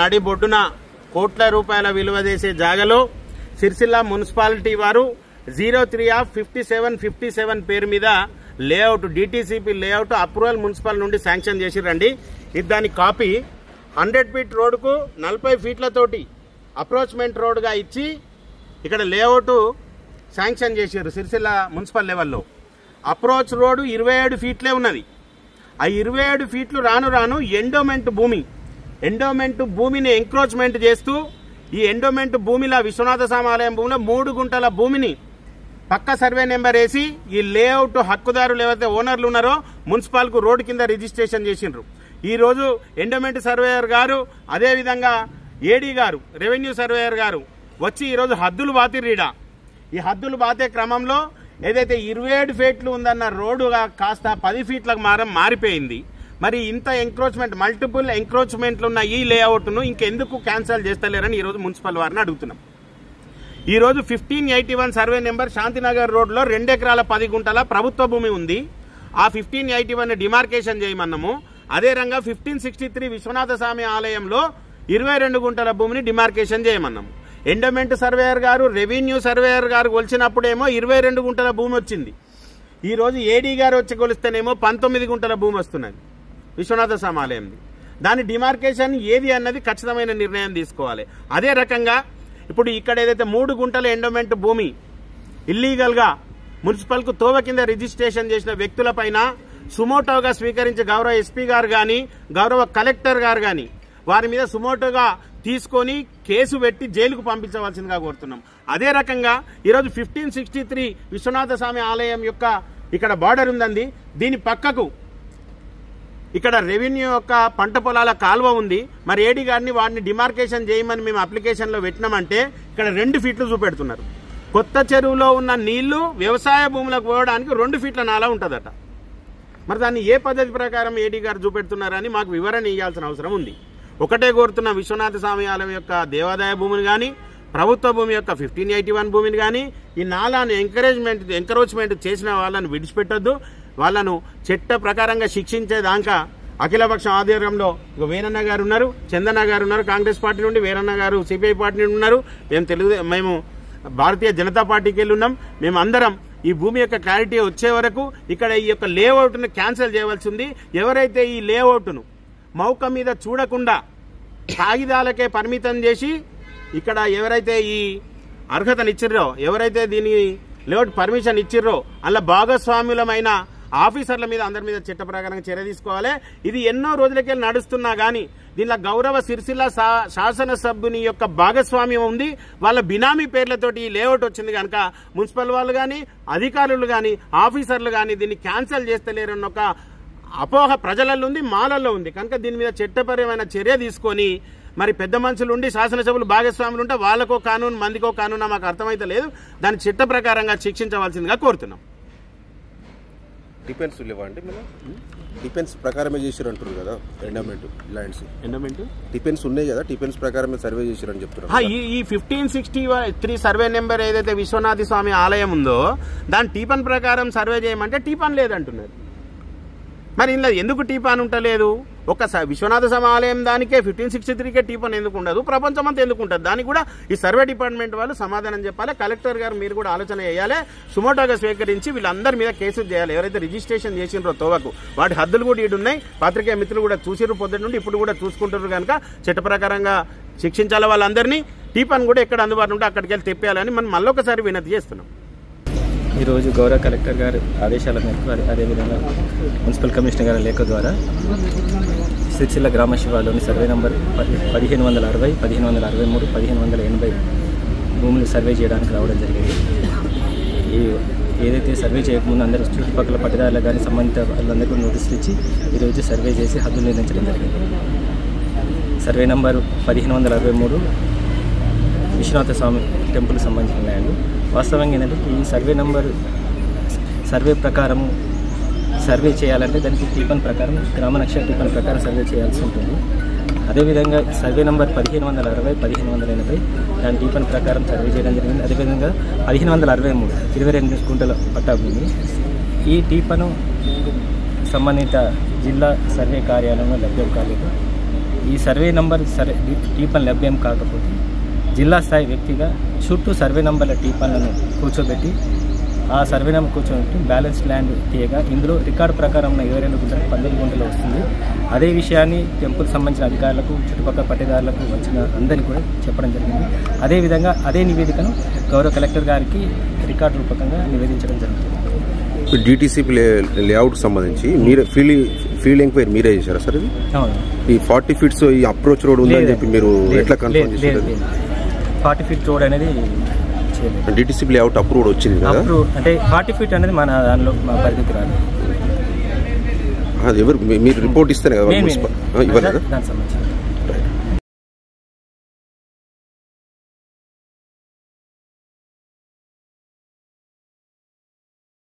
నడిబొడ్డున కోట్ల రూపాయల విలువ చేసే జాగలో సిరిసిల్ల మున్సిపాలిటీ వారు zero three of fifty seven fifty seven పేరు మీద layout DTCP layout approval municipal నుండి శాంక్షన్ చేసిరండి ఇది దాని కాపీ. హండ్రెడ్ ఫీట్ రోడ్డుకు నలభై ఫీట్లతోటి అప్రోచ్మెంట్ రోడ్డుగా ఇచ్చి ఇక్కడ లేఅవుట్ శాంక్షన్ చేశారు సిరిసిల్ల మున్సిపల్ లెవెల్లో. అప్రోచ్ రోడ్డు ఇరవై ఏడు ఫీట్లే ఉన్నది. ఆ ఇరవై ఏడు ఫీట్లు రాను రాను ఎండోమెంట్ భూమి ఎండోమెంట్ భూమిని ఎంక్రోచ్మెంట్ చేస్తూ ఈ ఎండోమెంట్ భూమిలో విశ్వనాథ సామాలయం భూమిలో మూడు గుంటల భూమిని పక్క సర్వే నెంబర్ వేసి ఈ లేఅవుట్ హక్కుదారులు ఏవైతే ఓనర్లు ఉన్నారో మున్సిపాల్కు రోడ్డు కింద రిజిస్ట్రేషన్ చేసిండ్రు. ఈరోజు ఎండోమెంట్ సర్వేయర్ గారు అదేవిధంగా ఏడీ గారు రెవెన్యూ సర్వేయర్ గారు వచ్చి ఈరోజు హద్దులు బాతిరీడా ఈ హద్దులు బాతే క్రమంలో ఏదైతే ఇరవై ఏడు ఫీట్లు ఉందన్న రోడ్డుగా కాస్త పది ఫీట్లకు మారం మారిపోయింది. మరి ఇంత ఎంక్రోచ్మెంట్ మల్టిపుల్ ఎంక్రోచ్మెంట్లు ఉన్న ఈ లేఅవుట్ను ఇంకెందుకు క్యాన్సిల్ చేస్తలేరని ఈరోజు మున్సిపల్ వారిని అడుగుతున్నాం. ఈ రోజు fifteen eighty one survey number Shantinagar రోడ్లో రెండు ఎకరాల పది గుంటల ప్రభుత్వ భూమి ఉంది. ఆ ఫిఫ్టీన్ ఎయిటీ వన్ డిమార్కేషన్ చేయమన్నాము. అదే Ranga fifteen sixty three Vishwanatha Swamy ఆలయంలో ఇరవై రెండు గుంటల భూమిని డిమార్కేషన్ చేయమన్నాము. ఎండోమెంట్ సర్వేయర్ గారు రెవెన్యూ సర్వేయర్ గారు కొలిచినప్పుడేమో ఇరవై రెండు గుంటల భూమి వచ్చింది. ఈ రోజు ఏడీ గారు వచ్చి కొలిస్తేనేమో పంతొమ్మిది గుంటల భూమి వస్తున్నది. విశ్వనాథ స్వామి ఆలయంది దాని డిమార్కేషన్ ఏది అన్నది ఖచ్చితమైన నిర్ణయం తీసుకోవాలి. అదే రకంగా ఇప్పుడు ఇక్కడ ఏదైతే మూడు గుంటల ఎండోమెంట్ భూమి ఇల్లీగల్గా మున్సిపల్కు తోవ కింద రిజిస్ట్రేషన్ చేసిన వ్యక్తులపైన సుమోటోగా స్వీకరించే గౌరవ ఎస్పీ గారు కానీ గౌరవ కలెక్టర్ గారు కానీ వారి మీద సుమోటోగా తీసుకొని కేసు పెట్టి జైలుకు పంపించవలసిందిగా కోరుతున్నాం. అదే రకంగా ఈరోజు fifteen sixty three Vishwanatha Swamy ఆలయం యొక్క ఇక్కడ బార్డర్ ఉందండి. దీని పక్కకు ఇక్కడ రెవెన్యూ యొక్క పంట పొలాల కాలువ ఉంది. మరి ఏడి గారిని వాడిని డిమార్కేషన్ చేయమని మేము అప్లికేషన్లో పెట్టినామంటే ఇక్కడ రెండు ఫీట్లు చూపెడుతున్నారు. కొత్త చెరువులో ఉన్న నీళ్ళు వ్యవసాయ భూములకు పోవడానికి రెండు ఫీట్ల నాలా ఉంటుందట. మరి దాన్ని ఏ పద్ధతి ప్రకారం ఏడీ గారు చూపెడుతున్నారని మాకు వివరణ ఇవ్వాల్సిన అవసరం ఉంది. ఒకటే కోరుతున్న విశ్వనాథ స్వామి ఆలయం యొక్క దేవాదాయ భూమిని కానీ ప్రభుత్వ భూమి యొక్క ఫిఫ్టీన్ ఎయిటీ వన్ భూమిని కానీ ఈ నాలాను ఎంకరేజ్మెంట్ ఎంకరేజ్మెంట్ చేసిన వాళ్ళని విడిచిపెట్టొద్దు. వాళ్ళను చట్ట ప్రకారంగా శిక్షించేదాకా అఖిలపక్షం ఆధ్వర్యంలో వీరన్న గారు ఉన్నారు చందన్న గారు ఉన్నారు కాంగ్రెస్ పార్టీ నుండి వీరన్న గారు సిపిఐ పార్టీ నుండి ఉన్నారు. మేము తెలుగు మేము భారతీయ జనతా పార్టీకి వెళ్ళి ఉన్నాం మేము అందరం ఈ భూమి యొక్క క్లారిటీ వచ్చే వరకు ఇక్కడ ఈ యొక్క లేఅవుట్ను క్యాన్సిల్ చేయవలసి ఉంది. ఎవరైతే ఈ లేఅవుట్ను మౌక మీద చూడకుండా కాగితాలకే పరిమితం చేసి ఇక్కడ ఎవరైతే ఈ అర్హతనిచ్చిర్రో ఎవరైతే దీని లేఅవుట్ పర్మిషన్ ఇచ్చిర్రో అలా భాగస్వాములమైన ఆఫీసర్ల మీద అందరి మీద చట్ట ప్రకారంగా చర్య తీసుకోవాలి. ఇది ఎన్నో రోజులకెళ్ళి నడుస్తున్నా గానీ దీనిలో గౌరవ సిరిసిల్ల శాసనసభ్యుని యొక్క భాగస్వామ్యం ఉంది. వాళ్ళ బినామీ పేర్లతోటి ఈ లేఅవుట్ వచ్చింది కనుక మున్సిపల్ వాళ్ళు కానీ అధికారులు కానీ ఆఫీసర్లు కానీ దీన్ని క్యాన్సిల్ చేస్తలేరన్న ఒక అపోహ ప్రజలలో ఉంది మాలల్లో ఉంది. కనుక దీని మీద చట్టపరమైన చర్య తీసుకొని మరి పెద్ద మనుషులు ఉండి శాసనసభ్యులు భాగస్వాములు ఉంటే వాళ్ళకో కానూన్ మందికో కానూనా మాకు అర్థమైతే లేదు. దాని చట్ట ప్రకారంగా శిక్షించవలసిందిగా కోరుతున్నాం. డిపెన్స్ లేవా అండి మీరు డిపెన్స్ ప్రకారమే చేసిరు అంటారు కదా ఎండోమెంట్ ల్యాండ్స్ ఎండోమెంట్ డిపెన్స్ ఉన్నాయి కదా డిపెన్స్ ప్రకారమే సర్వే చేసిరని చెప్తున్నారు ఆ, ఈ ఈ fifteen sixty three survey number ఏదైతే విశ్వనాథ స్వామి ఆలయం ఉందో దాని టీపన్ ప్రకారం సర్వే చేయమంటే టీపన్ లేదంటున్నారు. మరి ఇందులో ఎందుకు టీపాన్ ఉంటలేదు? ఒక స- విశ్వనాథ సమాలయం ఆలయం దానికే ఫిఫ్టీన్ సిక్స్టీ త్రీకే టీపన్ ఎందుకు ఉండదు? ప్రపంచం అంతా ఎందుకు ఉంటుంది? దానికి కూడా ఈ సర్వే డిపార్ట్మెంట్ వాళ్ళు సమాధానం చెప్పాలి. కలెక్టర్ గారు మీరు కూడా ఆలోచన చేయాలి. సుమోటోగా స్వీకరించి వీళ్ళందరి మీద కేసులు చేయాలి. ఎవరైతే రిజిస్ట్రేషన్ చేసిండ్రో తోవకు. వాటి హద్దులు కూడా ఇటు ఉన్నాయి. పాత్రికేయ మిత్రులు కూడా చూసిర్రు పొద్దుటి నుండి ఇప్పుడు కూడా చూసుకుంటున్నారు కనుక చట్ట ప్రకారంగా శిక్షించాలి వాళ్ళందరినీ. టీపన్ కూడా ఎక్కడ అందుబాటులో ఉంటే అక్కడికి వెళ్ళి తెప్పేయాలని మనం మళ్ళొకసారి వినతి చేస్తున్నాం. ఈరోజు గౌరవ కలెక్టర్ గారి ఆదేశాల మేరకు అదే- అదేవిధంగా మున్సిపల్ కమిషనర్ గారి లేఖ ద్వారా సిరిసిల్ల గ్రామ శివాలోని సర్వే నంబర్ పది పదిహేను వందల అరవై పదిహేను వందల అరవై మూడు పదిహేను వందల ఎనభై భూములు సర్వే చేయడానికి రావడం జరిగింది. ఈ ఏదైతే సర్వే చేయకముందు అందరూ చుట్టుపక్కల పట్టదారులకు కానీ సంబంధిత వాళ్ళందరికీ నోటీసులు ఇచ్చి ఈరోజు సర్వే చేసి హద్దులు నిర్ణయించడం జరిగింది. సర్వే నంబర్ పదిహేను వందల అరవై మూడు విశ్వనాథ స్వామి టెంపుల్ సంబంధించిన ల్యాండ్ వాస్తవంగా ఏంటంటే ఈ సర్వే నంబర్ సర్వే ప్రకారం సర్వే చేయాలంటే దానికి టీపన్ ప్రకారం గ్రామ నక్ష టీపన్ ప్రకారం సర్వే చేయాల్సి ఉంటుంది. అదేవిధంగా సర్వే నంబర్ పదిహేను వందల అరవై పదిహేను వందల ఎనభై దాని టీపన్ ప్రకారం సర్వే చేయడం జరిగింది. అదేవిధంగా పదిహేను వందల అరవై మూడు ఇరవై రెండు గుంటల పట్టా భూమి ఈ టీపను సంబంధిత జిల్లా సర్వే కార్యాలయంలో లభ్యం కాలేదు. ఈ సర్వే నంబర్ సర్వే టీపన్ లభ్యం కాకపోతే జిల్లా స్థాయి వ్యక్తిగా చుట్టూ సర్వే నంబర్ల టీపన్లను కూర్చోబెట్టి ఆ సర్వే నెంబర్ కూర్చోబెట్టి బ్యాలెన్స్ ల్యాండ్ తీయగా ఇందులో రికార్డు ప్రకారం ఉన్న ఇరవై రెండు గుంటలకు పంతొమ్మిది గుంటలు వస్తుంది. అదే విషయాన్ని టెంపుల్ సంబంధించిన అధికారులకు చుట్టుపక్కల పట్టేదారులకు వచ్చిన అందరినీ కూడా చెప్పడం జరిగింది. అదేవిధంగా అదే నివేదికను గౌరవ కలెక్టర్ గారికి రికార్డు రూపకంగా నివేదించడం జరుగుతుంది. డిటీసీపీ లే లేఅవుట్ సంబంధించి మీరే ఫీల్ ఫీల్డ్ ఎంక్వైరీ మీరే చేశారా సార్ ఇది? ఈ ఫార్టీ ఫీట్స్ ఈ అప్రోచ్ రోడ్ ఉందని చెప్పి మీరు ఎట్లా కన్ఫర్మ్ చేశారు? ఫార్టీ ఫీట్ రోడ్ అనేది డిటీసీపీ లేఅవుట్ అప్రూవ్డ్ వచ్చింది కదా? అంటే ఫార్టీ ఫీట్ అనేది మన దానిలో మా పరిధికి రాదు. అది ఎవరు? మీరు రిపోర్ట్ ఇస్తేనే కదా మేము. మున్సిపల్